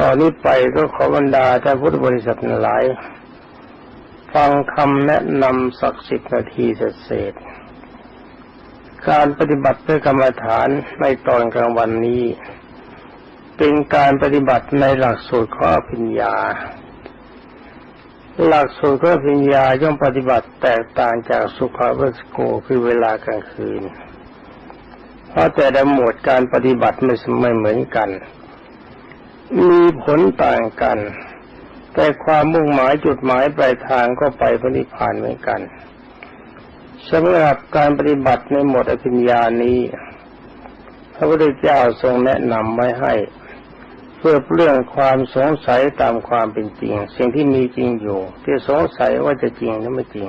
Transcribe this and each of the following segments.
ตอนนี้ไปก็ขอบรรดาท่านพุทธบริษัทหลาย ฟังคำแนะนำสักสิบนาทีเสร็จการปฏิบัติเพื่อกรรมฐานในตอนกลางวันนี้ เป็นการปฏิบัติในหลักสูตรข้อพิญญา หลักสูตรข้อพิญญาย่อมปฏิบัติแตกต่างจากสุภาพสโกคือเวลากลางคืน เพราะแต่ละหมวดการปฏิบัติไม่ไม่เหมือนกัน มีผลต่างกัน แต่ความมุ่งหมายจุดหมายปลายทางก็ไปพระนิพพานเหมือนกันสำหรับการปฏิบัติในหมวดอภิญญานี้ พระพุทธเจ้าทรงแนะนำไว้ให้ เพื่อเรื่องความสงสัยตามความเป็นจริง สิ่งที่มีจริงอยู่ ที่สงสัยว่าจะจริงหรือไม่จริง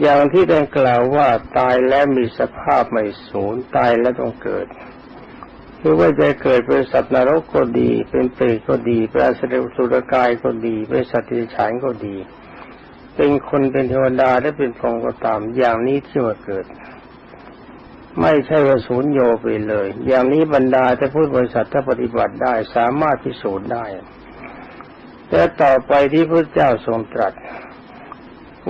อย่างที่ได้กล่าวว่าตายแล้วมีสภาพไม่สูญตายแล้วต้องเกิด หรือว่าจะเกิดเป็นสัตว์นรกก็ดี เป็นเปรตก็ดีเป็นอสุรกายก็ดี เป็นสัตว์ที่ฉานก็ดี เป็นคนเป็นเทวดาและเป็นพรหมก็ตาม อย่างนี้ที่ว่าเกิด ไม่ใช่ว่าศูนย์โยไปเลย อย่างนี้บรรดาจะพูดบริษัทถ้าปฏิบัติได้สามารถพิสูจน์ได้แต่ต่อไปที่พระเจ้าทรงตรัส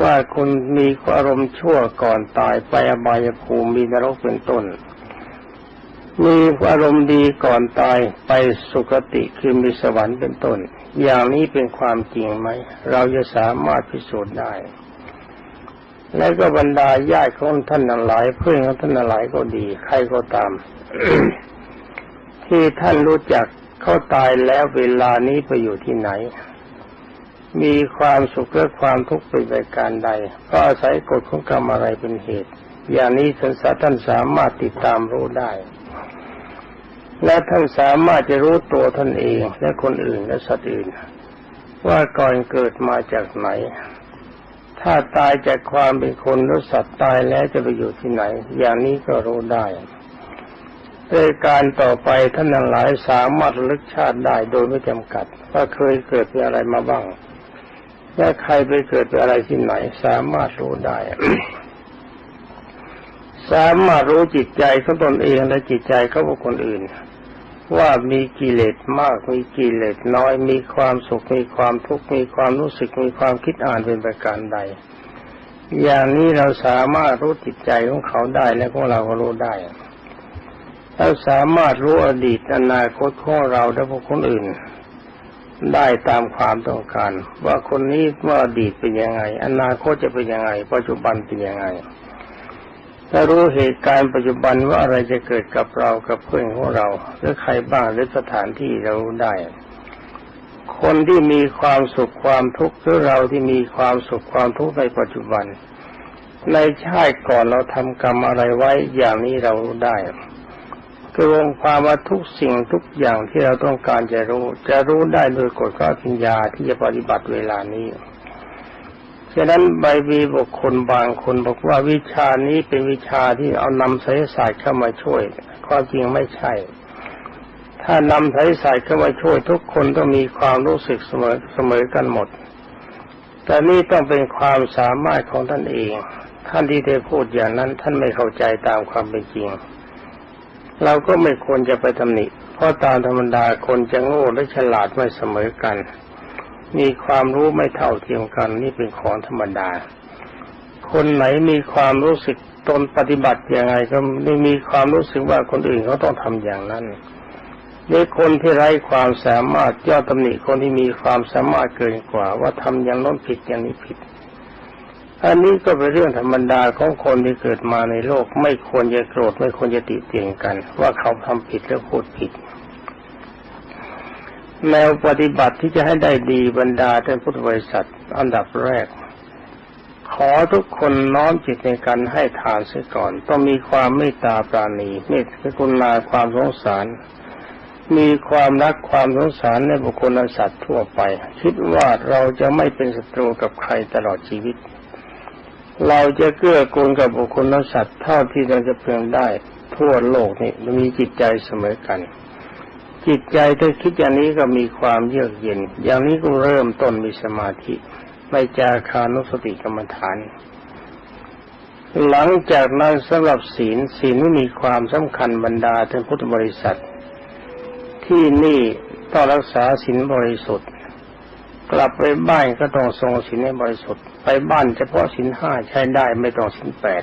ว่าคุณมีอารมณ์ชั่วก่อนตายไปอบายภูมิมีนรกเป็นต้น มีอารมณ์ดีก่อนตายไปสุคติคือมีสวรรค์เป็นต้น อย่างนี้เป็นความจริงไหม เราจะสามารถพิสูจน์ได้ และก็บรรดาญาติของท่านหลาย เพื่อนของท่านหลายก็ดี ใครก็ตาม ที่ท่านรู้จักเขาตายแล้วเวลานี้ไปอยู่ที่ไหน มีความสุขหรือความทุกข์เป็นไปการใด ก็อาศัยกฎของกรรมอะไรเป็นเหตุ อย่างนี้ท่านท่านสามารถติดตามรู้ได้ และท่านสามารถจะรู้ตัวท่านเองและคนอื่นและสัตว์อื่น ว่าก่อนเกิดมาจากไหน ถ้าตายจากความเป็นคนหรือสัตว์ตายแล้วจะไปอยู่ที่ไหน อย่างนี้ก็รู้ได้โดยการต่อไปท่านทั้งหลายสามารถลึกชาติได้โดยไม่จำกัด ว่าเคยเกิดเป็นอะไรมาบ้างและใครไปเกิดเป็นอะไรที่ไหน สามารถรู้ได้ สามารถรู้จิตใจของตนเองและจิตใจของบุคคลอื่น ว่ามีกิเลสมากมีกิเลสน้อยมีความสุขมีความทุกข์มีความรู้สึกมีความคิดอ่านเป็นประการใด อย่างนี้เราสามารถรู้จิตใจของเขาได้และของเราก็รู้ได้เราสามารถรู้อดีตอนาคตของเราและพวกคนอื่น ได้ตามความต้องการ ว่าคนนี้ว่าอดีตเป็นยังไง อนาคตจะเป็นยังไง ปัจจุบันเป็นยังไง ถ้ารู้เหตุการณ์ปัจจุบันว่าอะไรจะเกิดกับเรากับเพื่อนของเรา หรือใครบ้างหรือสถานที่เราได้ คนที่มีความสุขความทุกข์หรือเราที่มีความสุขความทุกข์ในปัจจุบัน ในชาติก่อนเราทำกรรมอะไรไว้อย่างนี้เรารู้ได้คือวงความว่าทุกสิ่งทุกอย่างที่เราต้องการจะรู้ จะรู้ได้โดยกฎข้อพิญญาที่จะปฏิบัติเวลานี้ ฉะนั้นใบมีบุคคลบางคนบอกว่าวิชานี้เป็นวิชาที่เอานำไสยศาสตร์เข้ามาช่วยความจริงไม่ใช่ ถ้านำไสยศาสตร์เข้ามาช่วย ทุกคนต้องมีความรู้สึกเสมอเสมอกันหมด แต่นี่ต้องเป็นความสามารถของท่านเอง ท่านที่ได้พูดอย่างนั้นท่านไม่เข้าใจตามความเป็นจริง เราก็ไม่ควรจะไปตำหนิ เพราะตามธรรมดาคนจะโง่และฉลาดไม่เสมอกัน มีความรู้ไม่เท่าเทียมกันนี่เป็นของธรรมดา คนไหนมีความรู้สึกตนปฏิบัติยังไงก็ไม่มีความรู้สึกว่าคนอื่นเขาต้องทำอย่างนั้นในคนที่ไร้ความสามารถย่อตำหนิคนที่มีความสามารถเกินกว่า ว่าทำอย่างน้นผิดอย่างนี้ผิด อันนี้ก็เป็นเรื่องธรรมดาของคนที่เกิดมาในโลก ไม่ควรจะโกรธไม่ควรจะติเตียงกัน ว่าเขาทำผิดแล้วพูดผิด แนวปฏิบัติที่จะให้ได้ดีบรรดาท่านพุทธบริษัทอันดับแรก ขอทุกคนน้อมจิตในการให้ทานเสียก่อน ต้องมีความเมตตาปราณีเมตตาคุณาความสงสาร มีความรักความสงสารในบุคคลและสัตว์ทั่วไป คิดว่าเราจะไม่เป็นศัตรูกับใครตลอดชีวิต เราจะเกื้อกูลกับบุคคลและสัตว์เท่าที่เราจะเพียงได้ทั่วโลกนี่มีจิตใจเสมอกัน จิตใจถ้าคิดอย่างนี้ก็มีความเยือกเย็น อย่างนี้ก็เริ่มต้นมีสมาธิไม่จาคานุสติกรรมฐาน หลังจากนั้นสำหรับศีลศีลมีความสำคัญบรรดาท่านพุทธบริษัท ที่นี่ต้องรักษาศีลบริสุทธิ์ กลับไปบ้านก็ต้องทรงศีลให้บริสุทธิ์ ไปบ้านเฉพาะศีลห้าใช้ได้ไม่ต้องศีลแปด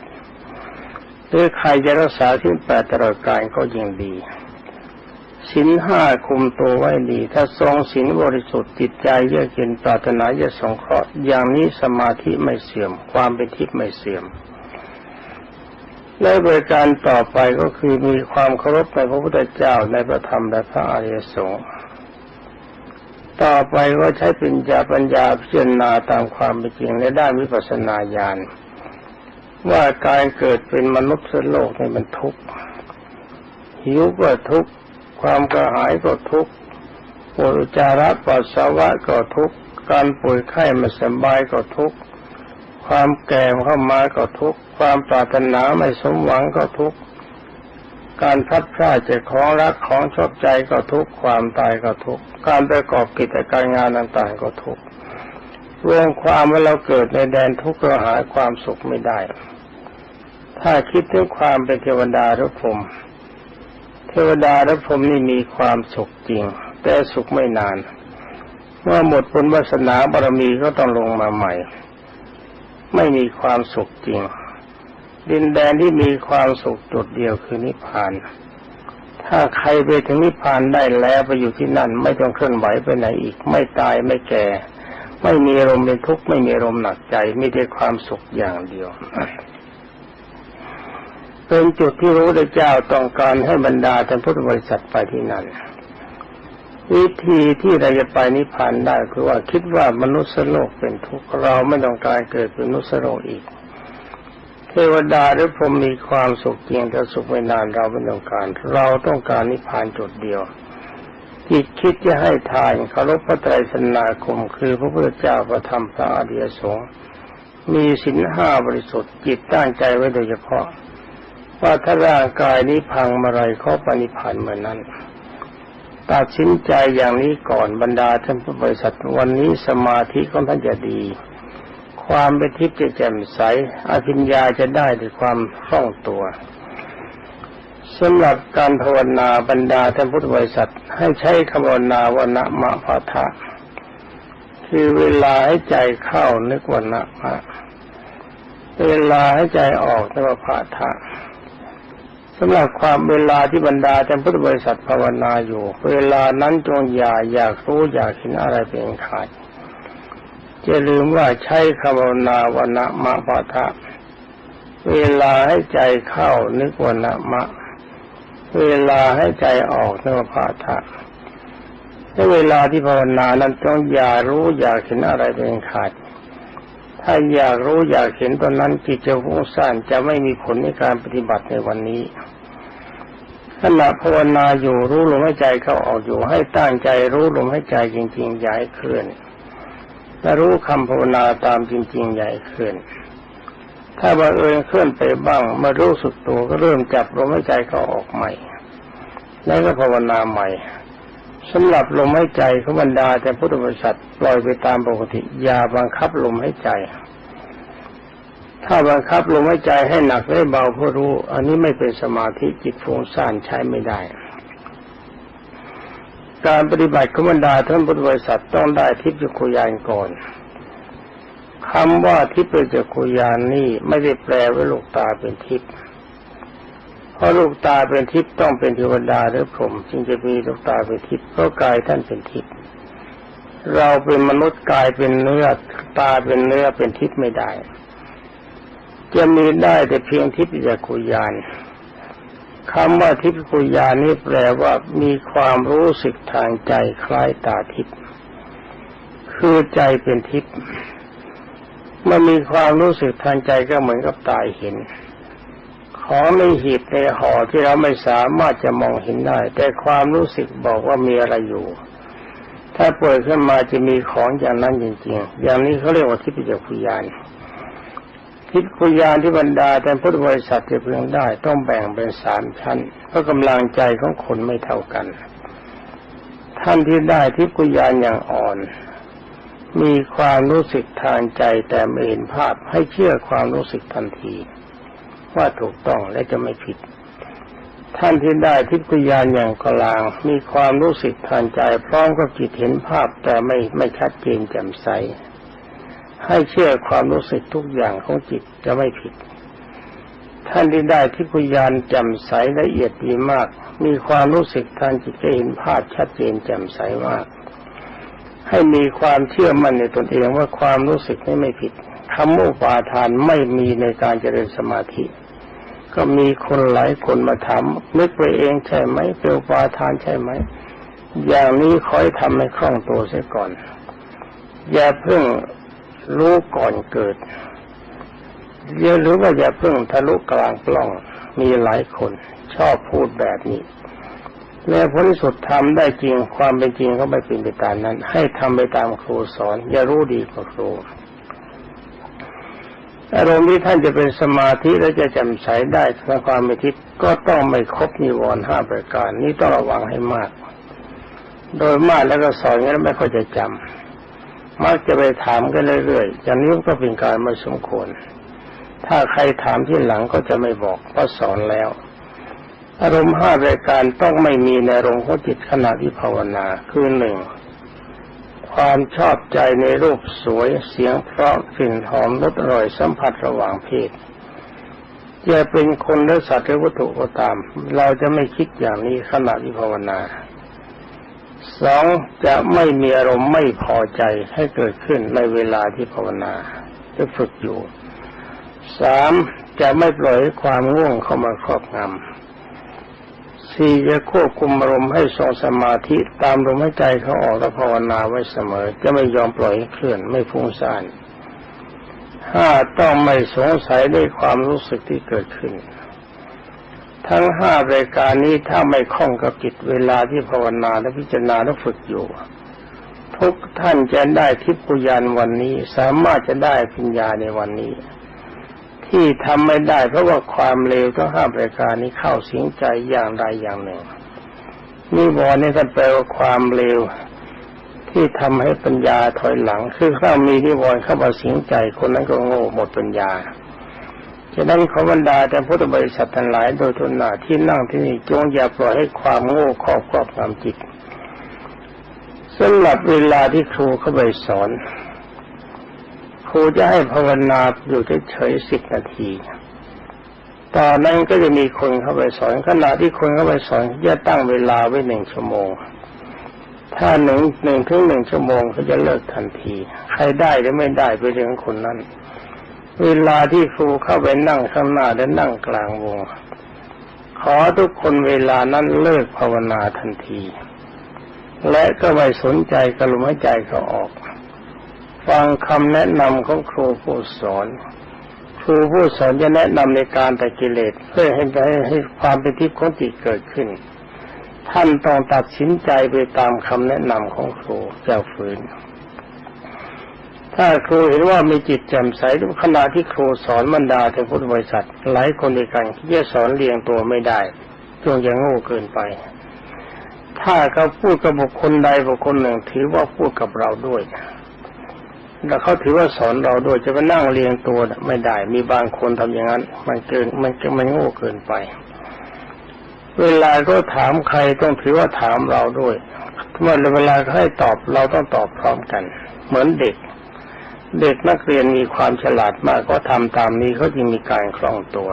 หรือใครจะรักษาศีลแปดตลอดกาลก็ยิ่งดี ศีลห้าคุมตัวไว้ดี ถ้าทรงศีลบริสุทธิ์จิตใจเยือกเย็นปรารถนาจะสงเคราะห์อย่างนี้สมาธิไม่เสื่อม ความเป็นทิพย์ไม่เสื่อมและบริการต่อไปก็คือมีความเคารพในพระพุทธเจ้าในพระธรรมและพระอริยสงฆ์ต่อไปก็ใช้ปัญญาปัญญาพิจารณาตามความเป็นจริงในด้านวิปัสสนาญาณว่าการเกิดเป็นมนุษย์โลกในมันทุกข์หิวก็ทุกข์ ความกระหายก็ทุกข์ปวดจาระปัสสาวะก็ทุกข์การป่วยไข้ไม่สบายก็ทุกข์ความแก่เข้ามาก็ทุกข์ความปรารถนาไม่สมหวังก็ทุกข์การพัดพลาดจากของรักของชอบใจก็ทุกข์ความตายก็ทุกข์การประกอบกิจการงานต่างๆก็ทุกข์รวมความว่าเราเกิดในแดนทุกข์เราหาความสุขไม่ได้ ถ้าคิดถึงความเป็นเทวดาหรือพรหม ทวดาและพรมนี่มีความสุขจริง แต่สุขไม่นาน เมื่อหมดบุญวาสนาบารมีก็ต้องลงมาใหม่ ไม่มีความสุขจริง ดินแดนที่มีความสุขจุดเดียวคือนิพพาน ถ้าใครไปถึงนิพพานได้แล้วไปอยู่ที่นั่น ไม่ต้องเคลื่อนไหวไปไหนอีก ไม่ตายไม่แก่ ไม่มีอารมณ์เป็นทุกข์ไม่มีอารมณ์หนักใจมีแต่ความสุขอย่างเดียว เป็นจุดที่รู้ได้เจ้าต้องการให้บรรดาท่านพุทธบริษัทไปที่นั่นวิธีที่เราจะไปนิพพานได้คือว่าคิดว่ามนุษย์โลกเป็นทุกข์เราไม่ต้องการเกิดเป็นมนุษย์โลกอีก เทวดาหรือพรหมมีความสุขเพียงแต่สุขไม่นานเราไม่ต้องการ เราต้องการนิพพานจุดเดียวจิตคิดจะให้ทานเคารพพระไตรสนาคม คือพระพุทธเจ้าประธรรมพระอริยสงฆ์มีสินห้าบริสุทธิ์จิตตั้งใจไว้โดยเฉพาะ ว่าถ้าร่างกายนี้พังเมื่อไรเขาปณิพันธ์เมื่อนั้นตัดสินใจอย่างนี้ก่อนบรรดาท่านผู้บริษัทวันนี้สมาธิของท่านจะดี ความเป็นทิพย์จะแจ่มใสอภิญญาจะได้ด้วยความคล่องตัวสำหรับการภาวนาบรรดาท่านพุทธบริษัทให้ใช้คำภาวนาวันะมะพาทะคือเวลาให้ใจเข้านึกวันนะมะเวลาให้ใจออกนึกว่าพาทะ สำหรับความเวลาที่บรรดาท่าพุทธบริษัทภาวนาอยู่ เวลานั้นจงอย่าอยากรู้อยากเห็นอะไรเป็นขาดจะลืมว่าใช้คำภาวนาวันะมะปะทะเวลาให้ใจเข้านึกวันะมะ เวลาให้ใจออกนึกว่าปาทะในเวลาที่ภาวนานั้นจงอย่ารู้อยากเห็นอะไรเป็นขาด ถ้าอยากรู้อยากเห็นตอนนั้นจิตจะฟุ้งซ่านจะไม่มีผลในการปฏิบัติในวันนี้ขณะภาวนาอยู่รู้ลมหายใจเข้าออกอยู่ให้ตั้งใจรู้ลมหายใจจริงๆใหญ่เคลื่อนและรู้คำภาวนาตามจริงๆใหญ่เคลื่อนถ้าบังเอิญเคลื่อนไปบ้างมารู้สึกตัวก็เริ่มจับลมหายใจเข้าออกใหม่ แล้วก็ภาวนาใหม่ สำหรับลมหายใจขบรรดาแต่พุทธบริษัทปล่อยไปตามปกติ อย่าบังคับลมหายใจ ถ้าบังคับลมหายใจให้หนักให้เบาเพื่อรู้ อันนี้ไม่เป็นสมาธิจิตฟุ้งซ่านใช้ไม่ได้ การปฏิบัติขบรรดาท่านพุทธบริษัทต้องได้ทิพยคุยานก่อนคำว่าทิพยคุยานนี่ไม่ได้แปลว่าลูกตาเป็นทิพย์ เพราะลูกตาเป็นทิพย์ต้องเป็นเทวดาหรือพรหมจึงจะมีลูกตาเป็นทิพย์เพราะกายท่านเป็นทิพย์เราเป็นมนุษย์กายเป็นเนื้อตาเป็นเนื้อเป็นทิพย์ไม่ได้ จะมีได้แต่เพียงทิพย์จักุยานคำว่าทิพย์กุยานนี้แปลว่ามีความรู้สึกทางใจคล้ายตาทิพย์คือใจเป็นทิพย์มันมีความรู้สึกทางใจก็เหมือนกับตาเห็น ของในหีบในห่อที่เราไม่สามารถจะมองเห็นได้ แต่ความรู้สึกบอกว่ามีอะไรอยู่ ถ้าป่วยขึ้นมาจะมีของอย่างนั้นจริงๆ อย่างนี้เขาเรียกว่าทิพยคุยานทิพยานที่บรรดาแต่พุทธบริษัทจะเพียงได้ต้องแบ่งเป็นสามชั้น เพราะกำลังใจของคนไม่เท่ากัน ท่านที่ได้ทิพยานอย่างอ่อน มีความรู้สึกทางใจแต่ไม่เห็นภาพให้เชื่อความรู้สึกทันที ว่าถูกต้องและจะไม่ผิด ท่านที่ได้ทิพยานอย่างกลาง มีความรู้สึกทางใจพร้อมกับจิตเห็นภาพแต่ไม่ไม่ชัดเจนแจ่มใส ให้เชื่อความรู้สึกทุกอย่างของจิตจะไม่ผิด ท่านที่ได้ทิพยานแจ่มใสละเอียดดีมาก มีความรู้สึกทางจิตจะเห็นภาพชัดเจนแจ่มใสมากให้มีความเชื่อมั่นในตนเองว่าความรู้สึกนี้ไม่ผิดคำว่าปาทานไม่มีในการเจริญสมาธิ ก็มีคนหลายคนมาถามนึกไปเองใช่ไหมเป็นปาทานใช่ไหม อย่างนี้คอยทำให้คล่องตัวเสียก่อน อย่าเพิ่งรู้ก่อนเกิดเยอะหรือว่าอย่าเพิ่งทะลุกลางปล้องมีหลายคน ชอบพูดแบบนี้แล้วผลสุดทำได้จริงความเป็นจริงเขาไม่เป็นไปตามนั้น ให้ทำไปตามครูสอน อย่ารู้ดีกว่าครู อารมณ์ที่ท่านจะเป็นสมาธิและจะจำใสได้ในความเป็นทิพย์ก็ต้องไม่ครบนิวรณ์ห้าประการ นี้ต้องระวังให้มาก โดยมากแล้วก็สอนงั้นไม่ค่อยจะจำมักจะไปถามกันเรื่อยๆอย่างนี้ก็เป็นการไม่สมควร ถ้าใครถามที่หลังก็จะไม่บอกเพราะสอนแล้ว อารมณ์ห้ารายการต้องไม่มีในอารมณ์ของจิตขณะที่ภาวนาคือหนึ่ง ความชอบใจในรูปสวยเสียงเพราะกลิ่นหอมรสอร่อยสัมผัสระหว่างเพศจะเป็นคนหรือสัตว์หรือวัตถุก็ตาม เราจะไม่คิดอย่างนี้ขณะที่ภาวนาสองจะไม่มีอารมณ์ไม่พอใจให้เกิดขึ้นในเวลาที่ภาวนาจะฝึกอยู่สามจะไม่ปล่อยความง่วงเข้ามาครอบงำ สี่จะควบคุมอารมณ์ให้ทรงสมาธิตามลมหายใจเขาออกและภาวนาไว้เสมอ จะไม่ยอมปล่อยให้เคลื่อนไม่ฟุ้งซ่านห้าต้องไม่สงสัยในความรู้สึกที่เกิดขึ้น ทั้งห้ารายการนี้ถ้าไม่คล้องกับจิตเวลาที่ภาวนาและพิจารณาและฝึกอยู่ ทุกท่านจะได้ทิพยานวันนี้ สามารถจะได้ปัญญาในวันนี้ ที่ทำไม่ได้ เพราะว่าความเลวทั้งห้าประการนี้เข้าสิงใจอย่างใดอย่างหนึ่งนิวรณ์นี่ท่านแปลว่าความเลวที่ทำให้ปัญญาถอยหลัง คือถ้ามีนิวรณ์เข้ามาสิงใจคนนั้นก็โง่หมดปัญญาฉะนั้นขอบรรดาแต่พุทธบริษัททั้งหลายโดยทุนหนาที่นั่งที่นี่จงอย่าปล่อยให้ความโง่ครอบครอบงำจิตสำหรับเวลาที่ครูเข้าไปสอน ครูจะให้ภาวนาอยู่เฉยๆสิบนาทีตอนนั้นก็จะมีคนเข้าไปสอนขณะที่คนเข้าไปสอนจะตั้งเวลาไว้หนึ่งชั่วโมง ถ้าหนึ่งหนึ่งถึงหนึ่งชั่วโมงเขาจะเลิกทันที ใครได้หรือไม่ได้ไปเรื่องคนนั้น เวลาที่ครูเข้าไปนั่งข้างหน้าและนั่งกลางวง ขอทุกคนเวลานั้นเลิกภาวนาทันที และก็ไม่สนใจกระลุมหายใจเขาออก ฟังคำแนะนำของครูผู้สอน ครูผู้สอนจะแนะนำในการแต่กิเลสเพื่อให้ให้ให้ความเป็นทิพย์ของจิตเกิดขึ้น ท่านต้องตัดสินใจไปตามคำแนะนำของครูเจ้าฝืน ถ้าครูเห็นว่ามีจิตแจ่มใสขณะที่ครูสอนบรรดาถึงพุทธบริษัทหลายคนด้วยกันที่จะสอนเรียงตัวไม่ได้จงยังโง่เกินไป ถ้าเขาพูดกับบุคคลใดบุคคลหนึ่งถือว่าพูดกับเราด้วย แล้วเขาถือว่าสอนเราด้วยจะไปนั่งเรียงตัวไม่ได้ มีบางคนทำอย่างนั้น มันเกินมันมันโง่เกินไป เวลาก็ถามใครต้องถือว่าถามเราด้วยเมื่อเวลาให้ตอบเราต้องตอบพร้อมกัน เหมือนเด็ก เด็กนักเรียนมีความฉลาดมากก็ทำตามนี้เขาจึงมีการคล่องตัว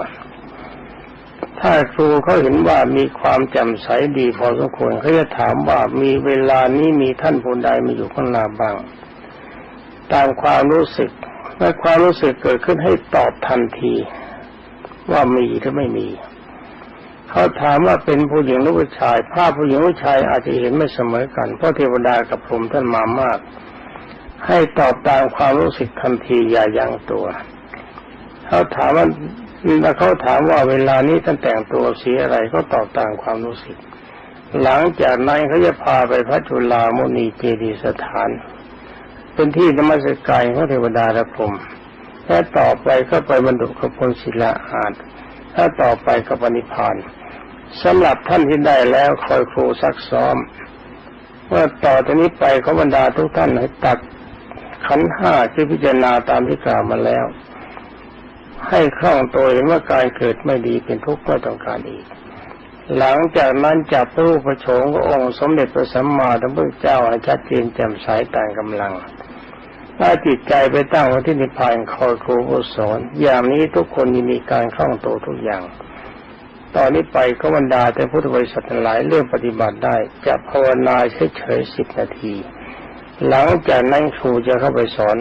ถ้าครูเขาเห็นว่ามีความจำใสดีพอสมควรเขาจะถามว่ามีเวลานี้มีท่านผู้ใดมาอยู่ข้างหน้าบ้าง ตามความรู้สึกเมื่อความรู้สึกเกิดขึ้นให้ตอบทันที ว่ามีหรือไม่มี เขาถามว่าเป็นผู้หญิงหรือผู้ชาย ภาพผู้หญิงผู้ชายอาจจะเห็นไม่เสมอกัน เพราะเทวดากับพรหมท่านมามาก ให้ตอบตามความรู้สึกทันทีอย่ายั้งตัว เขาถามว่าแล้วเขาถามว่าเวลานี้ท่านแต่งตัวสีอะไรก็ตอบตามความรู้สึก หลังจากนั้นเขาจะพาไปพระจุลามุนีเจดีสถาน เป็นที่ธรรมสกายของเทวดาและพรมถ้าต่อไปก็ไปบรรดุขพลศิลาอาจถ้าต่อไปก็ปณิพานสำหรับท่านที่ได้แล้วคอยครูซักซ้อมเมื่อต่อจากนี้ไปขาบรรดาทุกท่านให้ตัดขันห้าที่พิจารณาตามที่กล่าวมาแล้ว ให้คล่องตัวเห็นว่าการเกิดไม่ดีเป็นทุกข์ไม่ต้องการอีก หลังจากนั้นจับรูปพระโฉมขององค์สมเด็จพระสัมมาสัมพุทธเจ้าให้ชัดเจนแจ่มใสตามกำลังถ้าจิตใจไปตั้งไว้ที่นิพพานคอยครูผู้สอนอย่างนี้ทุกคนมีการคล่องตัวทุกอย่าง ตอนนี้ไปก็บรรดาแต่พุทธบริษัทหลายเริ่มปฏิบัติได้ จะภาวนาเฉยๆสิบนาที หลังจากนั้นครูจะเข้าไปสอน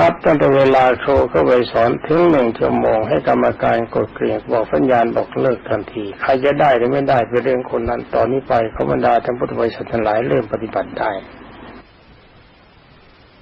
นับตั้งแต่เวลาครูเข้าไปสอนถึงหนึ่งชั่วโมงให้กรรมการกดเกลียงบอกสัญญาณบอกเลิกทันที ใครจะได้หรือไม่ได้เป็นเรื่องคนนั้นตอนนี้ไปเขาบรรดาท่านพุทธบริษัททั้งหลายเริ่มปฏิบัติได้